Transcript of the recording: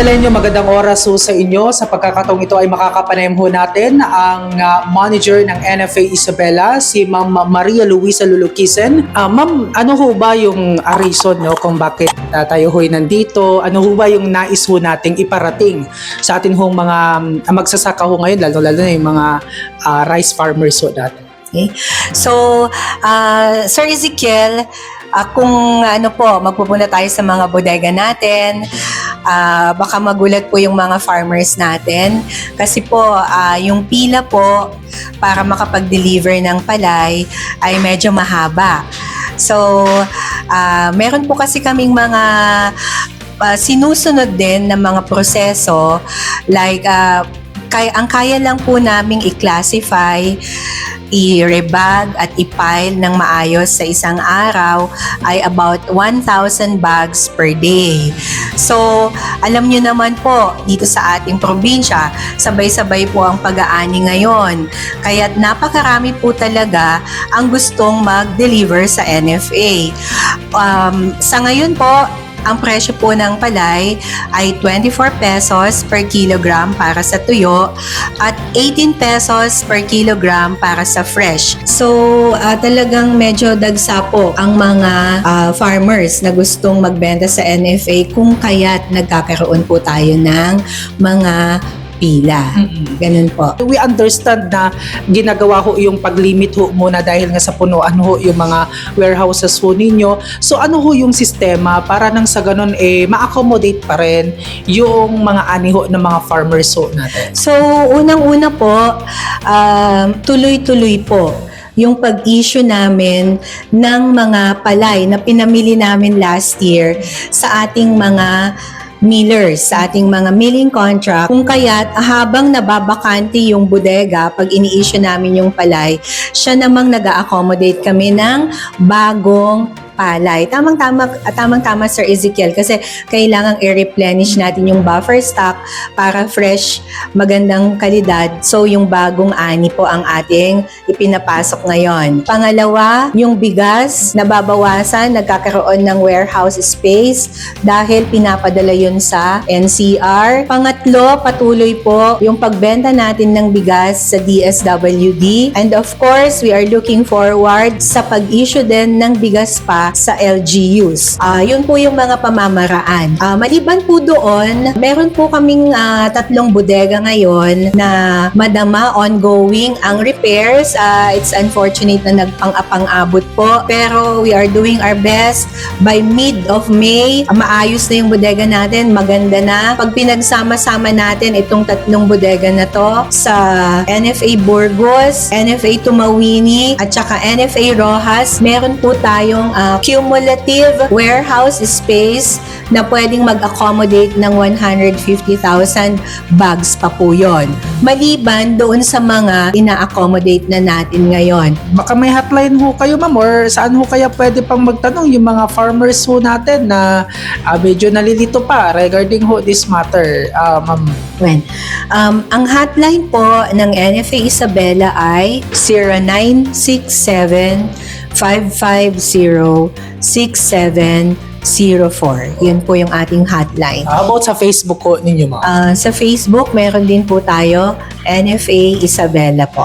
Isabeleño, magandang oras ho sa inyo. Sa pagkakataong ito ay makakapanayam ho natin ang ah, manager ng NFA Isabela, si Ma'am Maria Luisa Lulukisen. Ah, Ma'am, ano ho ba yung ah, reason no, kung bakit ah, tayo ho'y nandito? Ano ho ba yung nais ho nating iparating sa atin hong mga ah, magsasaka ho ngayon, lalo-lalo na yung mga ah, rice farmers ho natin? Okay? So, ah, Sir Ezekiel, ah, kung ano po, magpupunta tayo sa mga bodega natin, ah, baka magulat po yung mga farmers natin. Kasi po, ah, yung pila po para makapag-deliver ng palay ay medyo mahaba. So, ah, meron po kasi kaming mga ah, sinusunod din ng mga proseso like ah, kaya, ang kaya lang po naming i-classify i-rebag at i-pile ng maayos sa isang araw ay about 1,000 bags per day. So, alam nyo naman po, dito sa ating probinsya, sabay-sabay po ang pag-aani ngayon. Kaya't napakarami po talaga ang gustong mag-deliver sa NFA. Um, sa ngayon po, ang presyo po ng palay ay 24 pesos per kilogram para sa tuyo at 18 pesos per kilogram para sa fresh. So, ah, talagang medyo dagsa po ang mga ah, farmers na gustong magbenta sa NFA kung kaya't nagkakaroon po tayo ng mga pila. Ganun po. We understand na ginagawa ho yung pag-limit ho muna dahil nga sa punuan ho yung mga warehouses ho ninyo. So ano ho yung sistema para nang sa ganun eh ma-accommodate pa rin yung mga ani ho ng mga farmers ho natin? So, unang-una po, um, tuloy-tuloy po yung pag-issue namin ng mga palay na pinamili namin last year sa ating mga millers, sa ating mga milling contract. Kung kaya't habang nababakante yung bodega, pag ini-issue namin yung palay, siya namang nag accommodate kami ng bagong palay. Tamang-tama, tamang-tama Sir Ezekiel kasi kailangang i-replenish natin yung buffer stock para fresh, magandang kalidad. So yung bagong ani po ang ating ipinapasok ngayon. Pangalawa, yung bigas, nababawasan, nagkakaroon ng warehouse space dahil pinapadala yun sa NCR. Pangatlo, patuloy po yung pagbenta natin ng bigas sa DSWD. And of course, we are looking forward sa pag-issue din ng bigas pa sa LGUs. Ah, yun po yung mga pamamaraan. Ah, maliban po doon, meron po kaming ah, tatlong bodega ngayon na madama ongoing ang repairs. Ah, it's unfortunate na nagpang-apang-abot po. Pero we are doing our best. By mid of May, maayos na yung bodega natin. Maganda na. Pag pinagsama-sama natin itong tatlong bodega na to sa NFA Burgos, NFA Tumawini, at saka NFA Rojas, meron po tayong ah, cumulative warehouse space na pwedeng mag-accommodate ng 150,000 bags pa po yon. Maliban doon sa mga ina-accommodate na natin ngayon. Baka may hotline ho kayo ma'am or saan ho kaya pwede pang magtanong yung mga farmers ho natin na ah, medyo nalilito pa regarding ho this matter, ah, ma'am. When, um, ang hotline po ng NFA Isabela ay 0967-550-6704. Yun po yung ating hotline. How about sa Facebook ho ninyo ma'am? Ah, sa Facebook, meron din po tayo NFA Isabela po.